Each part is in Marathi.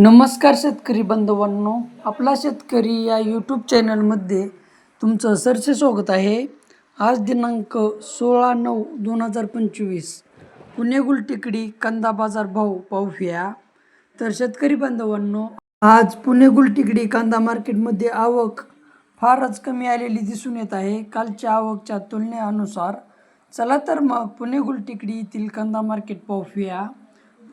नमस्कार शेतकरी बांधवांनो आपला शेतकरी या यूट्यूब चॅनलमध्ये तुमचं सरसे स्वागत आहे. आज दिनांक सोळा नऊ दोन हजार पंचवीस. पुणे गुलटेकडी कांदा बाजार भाव पाहूया. तर शेतकरी बांधवांनो आज पुणे गुलटेकडी कांदा मार्केटमध्ये आवक फारच कमी आलेली दिसून येत आहे. कालच्या आवकच्या तुलनेनुसार चला तर मग पुणे गुलटेकडी येथील कांदा मार्केट पाहूया.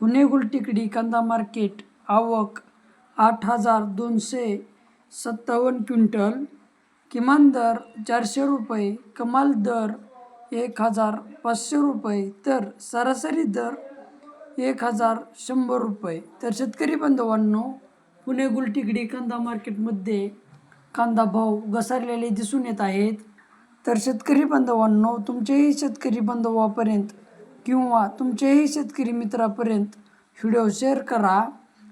पुणे गुलटेकडी कांदा मार्केट आवक आठ हजार दोनशे सत्तावन्न क्विंटल किमान दर चारशे रुपये कमाल दर एक हजार पाचशे रुपये तर सरासरी दर एक हजार शंभर रुपये. तर शेतकरी बांधवांनो पुणे गुलटिकडी कांदा मार्केटमध्ये कांदा भाव घसरलेले दिसून येत आहेत. तर शेतकरी बांधवांनो तुमचेही शेतकरी बांधवापर्यंत किंवा तुमचेही शेतकरी मित्रापर्यंत व्हिडिओ शेअर करा.